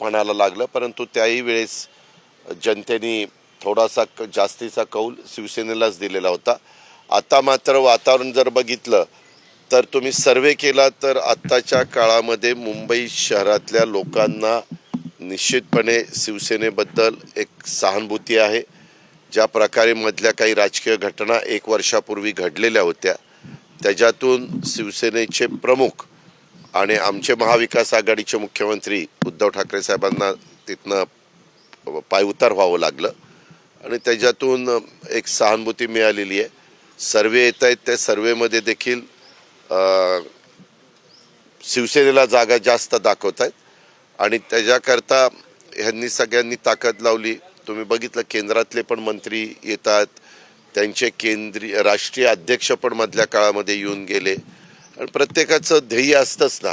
पणाला लागलं परंतु त्याही वेळेस जनतेने थोडासा क- जास्तीचा कौल शिवसेनेलाच दिलेला होता. आता मात्र वातावरण जर बघितलं तर तुम्ही सर्वे केला तर आत्ताच्या काळामध्ये मुंबई शहरातल्या लोकांना निश्चितपणे शिवसेनेबद्दल एक सहानुभूती आहे. ज्या प्रकारे मधल्या काही राजकीय घटना एक वर्षापूर्वी घडलेल्या होत्या त्याच्यातून शिवसेनेचे प्रमुख आणि आमचे महाविकास आघाडीचे मुख्यमंत्री उद्धव ठाकरे साहेबांना तिथनं पायउतार व्हावं लागलं. आणि त्याच्यातून एक सहानुभूती मिळालेली आहे. सर्वे येत आहेत त्या सर्वेमध्ये देखील शिवसेनेला जागा जास्त दाखवत आहेत. आणि त्याच्याकरता ह्यांनी सगळ्यांनी ताकद लावली. तुम्ही बघितलं केंद्रातले पण मंत्री येतात. त्यांचे केंद्रीय राष्ट्रीय अध्यक्ष पण मधल्या काळामध्ये येऊन गेले. आणि प्रत्येकाचं ध्येय असतंच ना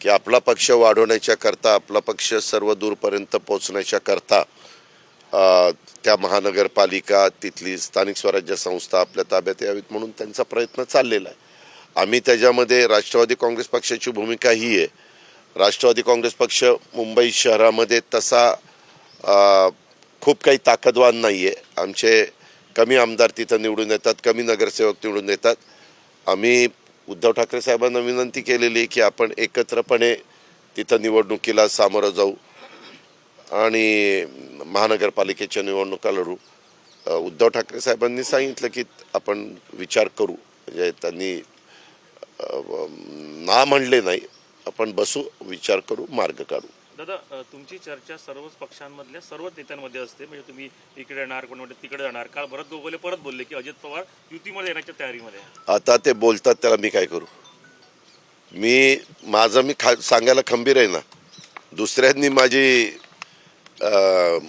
की आपला पक्ष वाढवण्याच्या करता आपला पक्ष सर्व दूरपर्यंत पोचण्याच्या करता त्या महानगरपालिका तिथली स्थानिक स्वराज्य संस्था आपल्या ताब्यात यावीत म्हणून त्यांचा प्रयत्न चाललेला आहे. आम्ही त्याच्यामध्ये राष्ट्रवादी काँग्रेस पक्षाची भूमिका ही आहे. राष्ट्रवादी काँग्रेस पक्ष मुंबई शहरामध्ये तसा खूप काही ताकदवान नाही आहे आमचे कमी आमदार तिथं निवडून येतात कमी नगरसेवक निवडून येतात. आम्ही उद्धव ठाकरे साहेबांना विनंती केलेली आहे की आपण एकत्रपणे तिथं निवडणुकीला सामोरं जाऊ. आणि महानगरपालिकेच्या निवडणुका लढू उद्धव ठाकरे साहेबांनी सांगितलं की आपण विचार करू. म्हणजे त्यांनी ना म्हणले नाही. आपण बसू विचार करू मार्ग काढू. दादा तुमची चर्चा सर्वच पक्षांमधल्या सर्व नेत्यांमध्ये असते. म्हणजे तुम्ही इकडे येणार कोण तिकडे जाणार. काल भरत गोगोले परत बोलले की अजित पवार युतीमध्ये येण्याच्या तयारीमध्ये आता ते बोलतात त्याला मी काय करू? मी माझं मी खा सांगायला खंबीर आहे ना. दुसऱ्यांनी माझी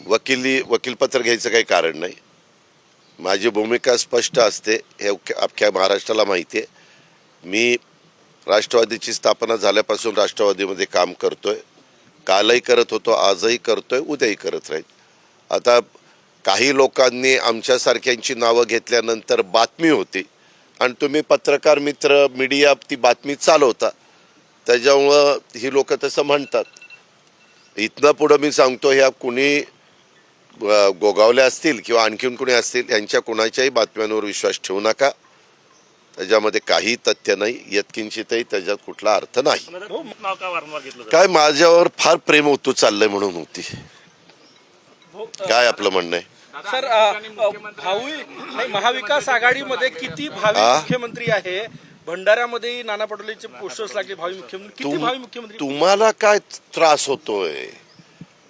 वकिली वकीलपत्र घ्यायचं काही कारण नाही. माझी भूमिका स्पष्ट असते हे अख्ख्या अख्ख्या महाराष्ट्राला माहिती आहे. मी राष्ट्रवादीची स्थापना झाल्यापासून राष्ट्रवादीमध्ये काम करतोय. कालही करत होतो आजही करतोय उद्याही करत राहील. आता काही लोकांनी आमच्यासारख्यांची नावं घेतल्यानंतर बातमी होती. आणि तुम्ही पत्रकार मित्र मीडिया ती बातमी चालवता. त्याच्यामुळं ही लोक तसं म्हणतात. इथनं पुढं मी सांगतो ह्या कुणी गोगावल्या असतील किंवा आणखीन कुणी असतील यांच्या कुणाच्याही बातम्यांवर विश्वास ठेवू नका. त्याच्यामध्ये काही तथ्य नाही यत्किंचितही त्याच्यात कुठला अर्थ नाही. नाव का वारंवार घेतलं? काय माझ्यावर फार प्रेम होतो चाललंय म्हणून होती. हो, काय आपलं म्हणणं आहे? सर भावी नाही महाविकास आघाडीमध्ये किती भावी आ? मुख्यमंत्री आहे? भंडाऱ्यामध्ये नाना पटोलेचे पोस्टर्स लागले भावी मुख्यमंत्री. किती तुम- भावी मुख्यमंत्री? तुम्हाला काय त्रास होतोय?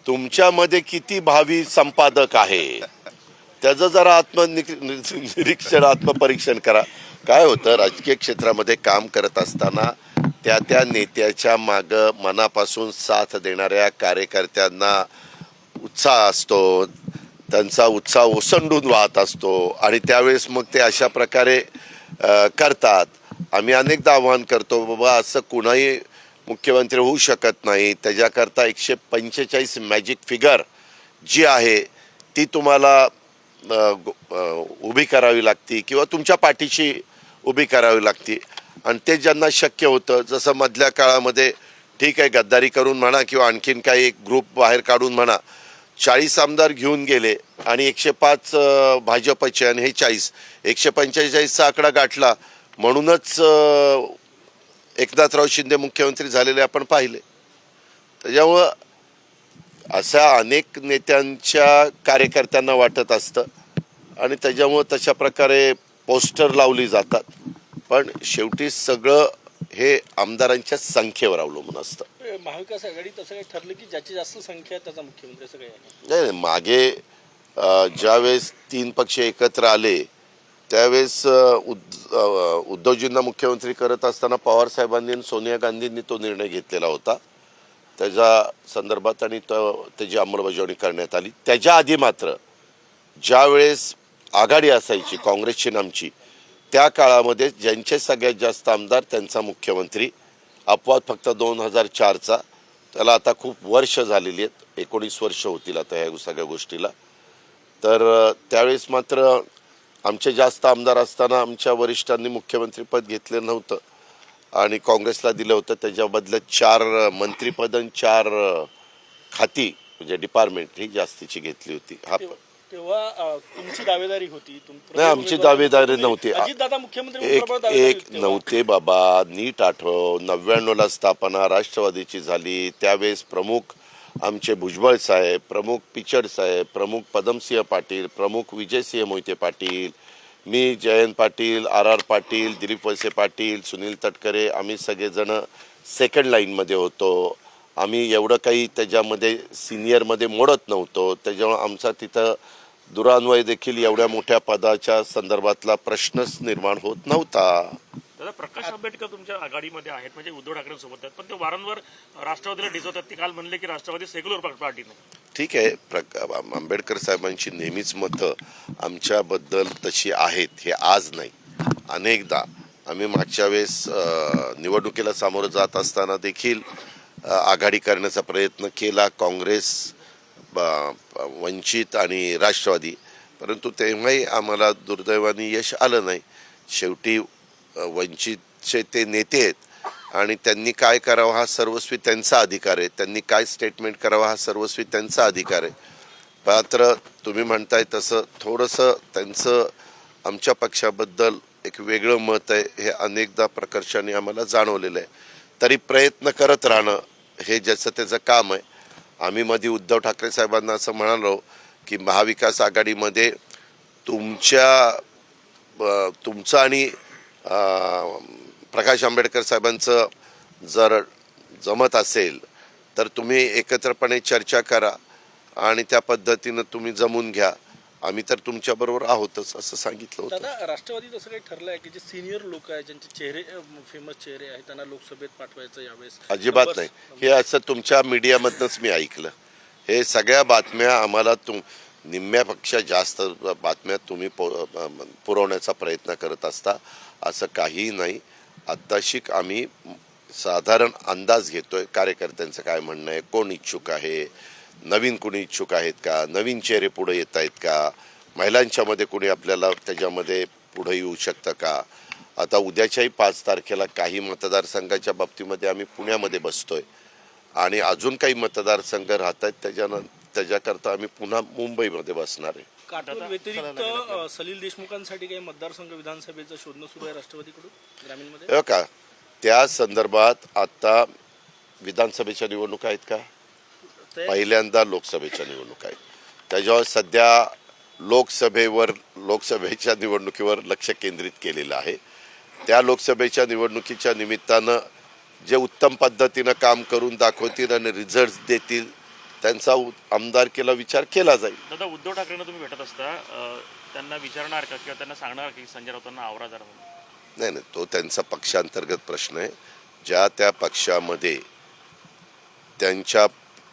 तुमच्यामध्ये किती भावी संपादक आहे? त्याचं जरा आत्मनिरीक्षण आत्मपरीक्षण करा. काय होतं राजकीय क्षेत्रामध्ये काम करत असताना त्या त्या नेत्याच्या मागं मनापासून साथ देणाऱ्या कार्यकर्त्यांना उत्साह असतो त्यांचा उत्साह ओसंडून वाहत असतो आणि त्यावेळेस मग ते अशा प्रकारे करतात. आम्ही अनेकदा आव्हान करतो बाबा असं कुणाही मुख्यमंत्री होऊ शकत नाही. त्याच्याकरता एकशे पंचेचाळीस मॅजिक फिगर जी आहे ती तुम्हाला उभी करावी लागती किंवा तुमच्या पाठीशी उभी करावी लागती. आणि ते ज्यांना शक्य होतं जसं मधल्या काळामध्ये ठीक आहे गद्दारी करून म्हणा किंवा आणखीन काही एक ग्रुप बाहेर काढून म्हणा चाळीस आमदार घेऊन गेले आणि एकशे पाच भाजपचे आणि हे चाळीस एकशे पंचेचाळीसचा आकडा गाठला म्हणूनच एकनाथराव शिंदे मुख्यमंत्री झालेले आपण पाहिले. त्याच्यामुळं अशा अनेक नेत्यांच्या कार्यकर्त्यांना वाटत असतं आणि त्याच्यामुळं तशा प्रकारे पोस्टर लावली जातात. पण शेवटी सगळं हे आमदारांच्या संख्येवर अवलंबून असतं. महाविकास आघाडी तसं काही ठरलं की ज्याची जास्त संख्या आहे त्याचा मुख्यमंत्री असं काही नाही नाही, मागे ज्यावेळेस तीन पक्ष एकत्र आले त्यावेळेस उद- उद्धवजींना मुख्यमंत्री करत असताना पवार साहेबांनी आणि सोनिया गांधींनी तो निर्णय घेतलेला होता. त्याच्या संदर्भात आणि तो त्याची अंमलबजावणी करण्यात आली. त्याच्या आधी मात्र ज्यावेळेस आघाडी असायची काँग्रेसची नामची त्या काळामध्ये ज्यांचे सगळ्यात जास्त आमदार त्यांचा मुख्यमंत्री. अपवाद फक्त दोन हजार चारचा. त्याला आता खूप वर्ष झालेली आहेत. एकोणीस वर्ष होतील आता ह्या सगळ्या गोष्टीला. तर त्यावेळेस मात्र आमचे जास्त आमदार असताना आमच्या वरिष्ठांनी मुख्यमंत्रीपद घेतलं नव्हतं. आणि काँग्रेसला दिलं होतं. त्याच्या बदल्यात चार मंत्रीपद आणि चार खाती म्हणजे डिपार्टमेंट ही जास्तीची घेतली होती. हा तेव्हा- तुमची दावेदारी होती नाही, आमची दावेदारी नव्हती. अजितदादा मुख्यमंत्री म्हणून एक एक. नव्हते बाबा नीट आठव नव्याण्णवला स्थापना राष्ट्रवादीची झाली त्यावेळेस प्रमुख आमचे भुजबळ साहेब प्रमुख पिचड साहेब प्रमुख पदमसिंह पाटील प्रमुख विजयसिंह मोहिते पाटील मी जयंत पाटील आर आर पाटील दिलीप वळसे पाटील सुनील तटकरे आम्ही सगळेजण सेकंड लाईनमध्ये होतो आम्ही एवढं काही त्याच्यामध्ये सिनियरमध्ये मोडत नव्हतो त्याच्यामुळे आमचा तिथं दुरान्वय देखील एवढ्या मोठ्या पदाच्या संदर्भातला प्रश्नच निर्माण होत नव्हता. दादा प्रकाश आंबेडकर तुमच्या आघाडीमध्ये आहेत म्हणजे उद्धव ठाकरेंसोबत आहेत पण ते वारंवार राष्ट्रवादीला डिसवतात ते काल म्हणले की राष्ट्रवादी सेक्युलर पार्टी ठीक आहे प्रक आंबेडकर साहेबांची नेहमीच मतं आमच्याबद्दल तशी आहेत हे आज नाही. अनेकदा आम्ही मागच्या वेळेस निवडणुकीला सामोरं जात असताना देखील आघाडी करण्याचा प्रयत्न केला. काँग्रेस वंचित आणि राष्ट्रवादी. परंतु तेव्हाही आम्हाला दुर्दैवाने यश आलं नाही. शेवटी वंचितचे ते नेते आहेत आणि त्यांनी काय करावं हा सर्वस्वी त्यांचा अधिकार आहे. त्यांनी काय स्टेटमेंट करावं हा सर्वस्वी त्यांचा अधिकार आहे. मात्र तुम्ही म्हणताय तसं थोडंसं त्यांचं आमच्या पक्षाबद्दल एक वेगळं मत आहे हे अनेकदा प्रकर्षाने आम्हाला जाणवलेलं आहे. तरी प्रयत्न करत राहणं हे ज्याचं त्याचं काम आहे. आम्ही मध्ये उद्धव ठाकरे साहेबांना असं म्हणालो की महाविकास आघाडीमध्ये तुमच्या ब- तुमचं आणि प्रकाश आंबेडकर साहेबांचं जर जमत असेल तर तुम्ही एकत्रपणे चर्चा करा आणि त्या पद्धतीनं तुम्ही जमून घ्या. आम्ही तर तुमच्याबरोबर आहोतच असं सांगितलं होतं. दादा राष्ट्रवादीत असं काही ठरलं आहे की जे सिनियर लोक आहेत ज्यांचे चेहरे फेमस चेहरे आहेत त्यांना लोकसभेत पाठवायचं यावेळेस? अजिबात नाही. हे असं तुमच्या मीडियामधनंच मी ऐकलं. हे सगळ्या बातम्या आम्हाला तुम निम्म्यापेक्षा जास्त बातम्या तुम्ही पुरवण्याचा प्रयत्न करत असता असं काहीही नाही. आत्ताशिक आम्ही साधारण अंदाज घेतोय कार्यकर्त्यांचं काय म्हणणं आहे कोण इच्छुक आहे नवीन कोणी इच्छुक आहेत का? नवीन चेहरे पुढे येत आहेत का? महिलांच्या मध्ये कोणी आपल्याला त्याच्यामध्ये पुढे येऊ शकतं का? आता उद्याच्याही पाच तारखेला काही मतदारसंघाच्या बाबतीमध्ये आम्ही पुण्यामध्ये बसतोय. आणि अजून काही मतदारसंघ राहत आहेत त्याच्यानं त्याच्याकरता आम्ही पुन्हा मुंबईमध्ये बसणार आहे. व्यतिरिक्त सलील देशमुखांसाठी काही मतदारसंघ विधानसभेचं शोधणं सुरू आहे राष्ट्रवादीकडून ग्रामीणमध्ये? हे का? त्या संदर्भात आता विधानसभेच्या निवडणुका आहेत का? पहिल्यांदा लोकसभेच्या निवडणुका आहेत त्याच्यावर सध्या लोकसभेवर लोकसभेच्या निवडणुकीवर लक्ष केंद्रित केलेलं आहे. त्या लोकसभेच्या निवडणुकीच्या निमित्तानं जे उत्तम पद्धतीनं काम करून दाखवतील आणि रिझल्ट देतील त्यांचा उ- आमदारकीला विचार केला जाईल. दादा उद्धव ठाकरेंना तुम्ही भेटत असता अं, त्यांना विचारणार का किंवा त्यांना सांगणार का की संजय राऊतांना आवरा जरा म्हणून? नाही नाही तो त्यांचा पक्षांतर्गत प्रश्न आहे. ज्या त्या पक्षामध्ये त्यांच्या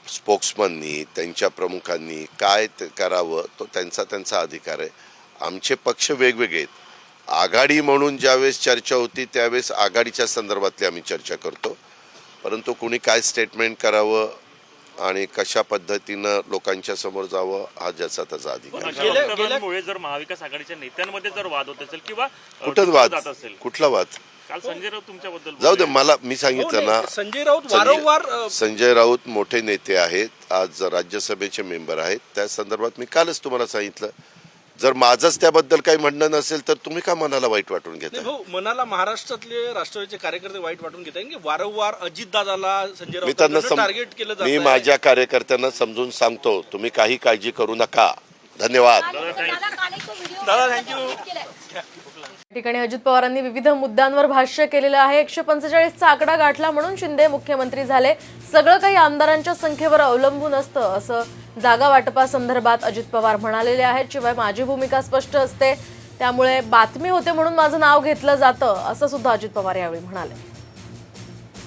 स्पोक्समननी त्यांच्या प्रमुखांनी काय ते करावं तो त्यांचा त्यांचा अधिकार आहे. आमचे पक्ष वेगवेगळे आहेत. आघाडी म्हणून ज्यावेळेस चर्चा होती त्यावेळेस आघाडीच्या संदर्भातली आम्ही चर्चा करतो. परंतु कुणी काय स्टेटमेंट करावं आणि कशा पद्धतीनं लोकांच्या समोर जावं हा ज्याचा त्याचा अधिकार जर महाविकास आघाडीच्या नेत्यांमध्ये जर वाद होत असेल किंवा वाद? कुठला वाद? काल संजय राऊत तुमच्याबद्दल जाऊ दे. मला मी हो, सांगितलं ना. नाही, संजय राऊत संजय- वारंवार संजय राऊत मोठे नेते आहेत. आज राज्यसभेचे मेंबर आहेत. त्या संदर्भात मी कालच तुम्हाला सांगितलं. जर माझंच त्याबद्दल काही म्हणणं नसेल तर तुम्ही का मनाला वाईट वाटून घेता भाऊ मनाला महाराष्ट्रातले राष्ट्रवादीचे कार्यकर्ते वाईट वाटून घेत की वारंवार अजितदादाला संजय मी त्यांना टार्गेट केलं मी माझ्या कार्यकर्त्यांना समजून सांगतो तुम्ही काही काळजी करू नका. धन्यवाद. दादा थँक्यू या ठिकाणी अजित पवारांनी विविध मुद्द्यांवर भाष्य केलेलं आहे. एकशे पंचेचाळीसचा आकडा गाठला म्हणून शिंदे मुख्यमंत्री झाले. सगळं काही आमदारांच्या संख्येवर अवलंबून असतं असं जागा वाटपासंदर्भात अजित पवार म्हणालेले आहेत. शिवाय माझी भूमिका स्पष्ट असते. त्यामुळे बातमी होते म्हणून माझं नाव घेतलं जातं असं सुद्धा अजित पवार यावेळी म्हणाले.